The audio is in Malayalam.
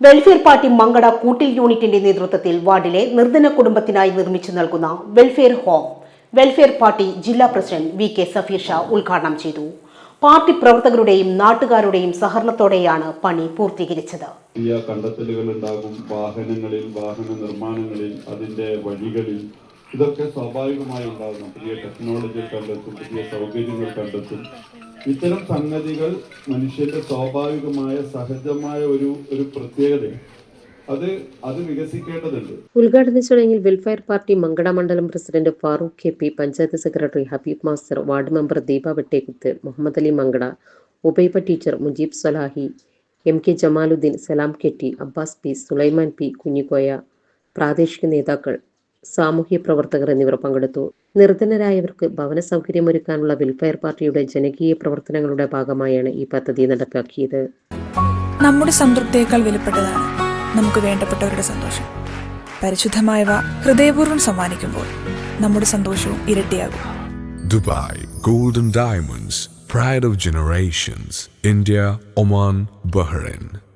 വെൽഫെയർ പാർട്ടി മങ്കട കൂട്ടിൽ യൂണിറ്റിന്റെ നേതൃത്വത്തിൽ വാർഡിലെ നിർധന കുടുംബത്തിനായി നിർമ്മിച്ചു നൽകുന്ന വെൽഫെയർ ഹോം വെൽഫെയർ പാർട്ടി ജില്ലാ president V K Safeer Shah ഉദ്ഘാടനം ചെയ്തു. പാർട്ടി പ്രവർത്തകരുടെയും നാട്ടുകാരുടെയും സഹകരണത്തോടെയാണ് പണി പൂർത്തീകരിച്ചത്. കണ്ടെത്തലുകൾ ഉണ്ടാകും വാഹനങ്ങളിൽ വാഹന നിർമ്മാണങ്ങളിൽ അതിന്റെ വഴികളിൽ. ഇതൊക്കെ സ്വാഭാവികമായി ഉണ്ടാകും പുതിയ ടെക്നോളജി കണ്ടെത്തും പുതിയ സൗകര്യങ്ങൾ കണ്ടെത്തും. ഇത്തരം സംഗതികൾ മനുഷ്യന്റെ സ്വാഭാവികമായ സഹജമായ ഒരു ഒരു പ്രത്യേകതയാണ് അത് അത് വികസിക്കേണ്ടതുണ്ട്. ഉദ്ഘാടന ചടങ്ങിൽ വെൽഫെയർ പാർട്ടി മങ്കട മണ്ഡലം president Farooq K P panchayat secretary Habeeb master ward member Deepa Vettekkuth Muhammad Ali Mankada Ubaiba teacher Mujeeb Salahi M K Jamaluddin Salam Ketti Abbas P Sulaiman P Kunhikoya പ്രാദേശിക നേതാക്കൾ സാമൂഹ്യ പ്രവർത്തകർ എന്നിവർ പങ്കെടുത്തു. നിർധനരായവർക്ക് ഭവന സൗകര്യമൊരുക്കാനുള്ള വെൽഫെയർ പാർട്ടിയുടെ ജനകീയ പ്രവർത്തനങ്ങളുടെ ഭാഗമായാണ് ഈ പദ്ധതി നടപ്പാക്കിയത്. നമ്മുടെ സംതൃപ്തിയേക്കാൾ വിലപ്പെട്ടതാണ് നമുക്ക് വേണ്ടപ്പെട്ടവരുടെ സന്തോഷം. പരിശുദ്ധമായവ ഹൃദയപൂർവം സമ്മാനിക്കുമ്പോൾ നമ്മുടെ സന്തോഷവും ഇരട്ടിയാകും. Dubai golden diamonds pride of generations India Oman Bahrain.